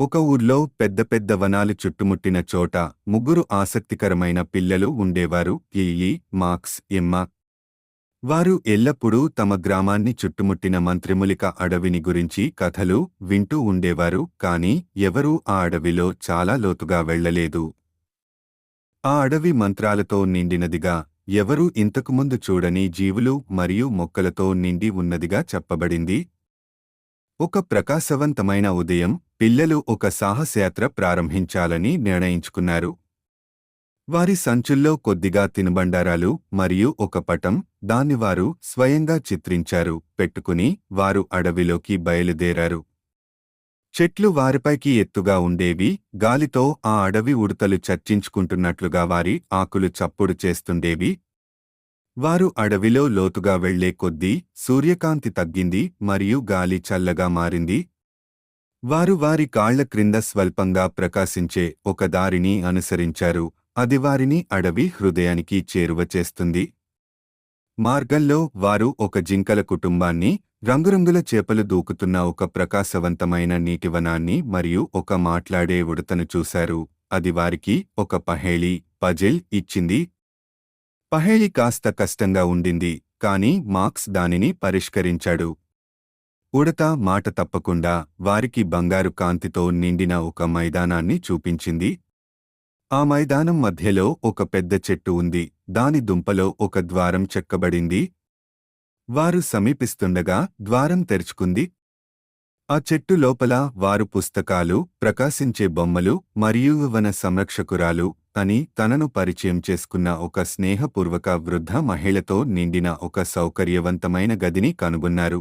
ఒక ఊర్లో పెద్ద పెద్ద వనాలు చుట్టుముట్టిన చోట ముగ్గురు ఆసక్తికరమైన పిల్లలు ఉండేవారు ఈఈ మాక్స్ ఎమ్మ. వారు ఎల్లప్పుడూ తమ గ్రామాన్ని చుట్టుముట్టిన మంత్రిములిక అడవిని గురించి కథలు వింటూ ఉండేవారు కాని ఎవరూ ఆ అడవిలో చాలా లోతుగా వెళ్ళలేదు. ఆ అడవి మంత్రాలతో నిండినదిగా ఎవరూ ఇంతకుముందు చూడని జీవులు మరియు మొక్కలతో నిండి ఉన్నదిగా చెప్పబడింది ఒక ప్రకాశవంతమైన ఉదయం పిల్లలు ఒక సాహసయాత్ర ప్రారంభించాలని నిర్ణయించుకున్నారు. వారి సంచుల్లో కొద్దిగా తినుబండారాలు మరియు ఒక పటం దాన్ని వారు స్వయంగా చిత్రించారు పెట్టుకుని వారు అడవిలోకి బయలుదేరారు. చెట్లు వారిపైకి ఎత్తుగా ఉండేవి గాలితో ఆ అడవి ఉడతలు చర్చించుకుంటున్నట్లుగా వారి ఆకులు చప్పుడు చేస్తుండేవి వారు అడవిలో లోతుగా వెళ్ళే కొద్దీ సూర్యకాంతి తగ్గింది మరియు గాలి చల్లగా మారింది. వారు వారి కాళ్ళ క్రింద స్వల్పంగా ప్రకాశించే ఒక దారిని అనుసరించారు. అది వారిని అడవి హృదయానికి చేరువ చేస్తుంది. మార్గంలో వారు ఒక జింకల కుటుంబాన్ని రంగురంగుల చేపలు దూకుతున్న ఒక ప్రకాశవంతమైన నీటివనాన్ని మరియు ఒక మాట్లాడే ఉడతను చూశారు. అది వారికి ఒక పహేళి పజిల్ ఇచ్చింది. పహేళి కాస్త కష్టంగా ఉండింది కాని మార్క్స్ దానిని పరిష్కరించాడు. ఉడత మాట తప్పకుండా వారికి బంగారు కాంతితో నిండిన ఒక మైదానాన్ని చూపించింది. ఆ మైదానం మధ్యలో ఒక పెద్ద చెట్టు ఉంది దాని దుంపలో ఒక ద్వారం చెక్కబడింది. వారు సమీపిస్తుండగా ద్వారం తెరుచుకుంది. ఆ చెట్టు లోపల వారు పుస్తకాలు ప్రకాశించే బొమ్మలు మరియు వన సంరక్షకురాలు అని తనను పరిచయం చేసుకున్న ఒక స్నేహపూర్వక వృద్ధ మహిళతో నిండిన ఒక సౌకర్యవంతమైన గదిని కనుగొన్నారు.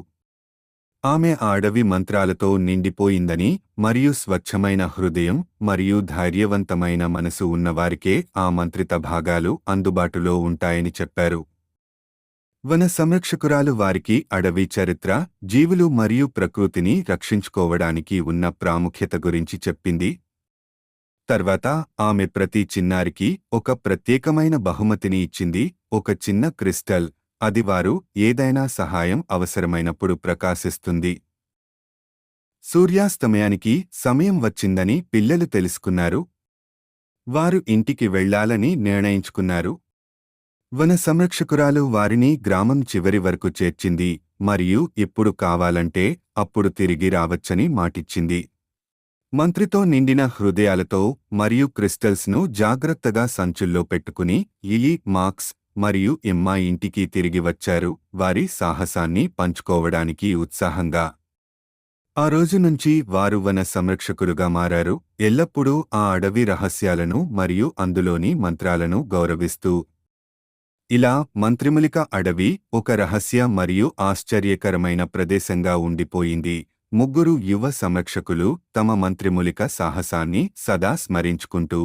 ఆమె ఆ అడవి మంత్రాలతో నిండిపోయిందని మరియు స్వచ్ఛమైన హృదయం మరియు ధైర్యవంతమైన మనసు ఉన్నవారికే ఆ మంత్రిత భాగాలు అందుబాటులో ఉంటాయని చెప్పారు. వన సంరక్షకురాలు వారికి అడవి చరిత్ర జీవులు మరియు ప్రకృతిని రక్షించుకోవడానికి ఉన్న ప్రాముఖ్యత గురించి చెప్పింది తర్వాత ఆమె ప్రతి చిన్నారికి ఒక ప్రత్యేకమైన బహుమతిని ఇచ్చింది ఒక చిన్న క్రిస్టల్. అది వారు ఏదైనా సహాయం అవసరమైనప్పుడు ప్రకాశిస్తుంది. సూర్యాస్తమయానికి సమయం వచ్చిందని పిల్లలు తెలుసుకున్నారు. వారు ఇంటికి వెళ్ళాలని నిర్ణయించుకున్నారు. వన సంరక్షకురాలు వారిని గ్రామం చివరి వరకు చేర్చింది మరియు ఇప్పుడు కావాలంటే అప్పుడు తిరిగి రావచ్చని మాటిచ్చింది. మంత్రితో నిండిన హృదయాలతో మరియు క్రిస్టల్స్ను జాగ్రత్తగా సంచుల్లో పెట్టుకుని ఇయి మార్క్స్ మరియు ఇమ్మా ఇంటికి తిరిగి వచ్చారు. వారి సాహసాన్ని పంచుకోవడానికి ఉత్సాహంగా. ఆ రోజు నుంచి వారు వన సంరక్షకులుగా మారారు. ఎల్లప్పుడూ ఆ అడవి రహస్యాలను మరియు అందులోని మంత్రాలను గౌరవిస్తూ. ఇలా మంత్రిములిక అడవి ఒక రహస్య మరియు ఆశ్చర్యకరమైన ప్రదేశంగా ఉండిపోయింది. ముగ్గురు యువ సంరక్షకులు తమ మంత్రిములిక సాహసాన్ని సదా స్మరించుకుంటూ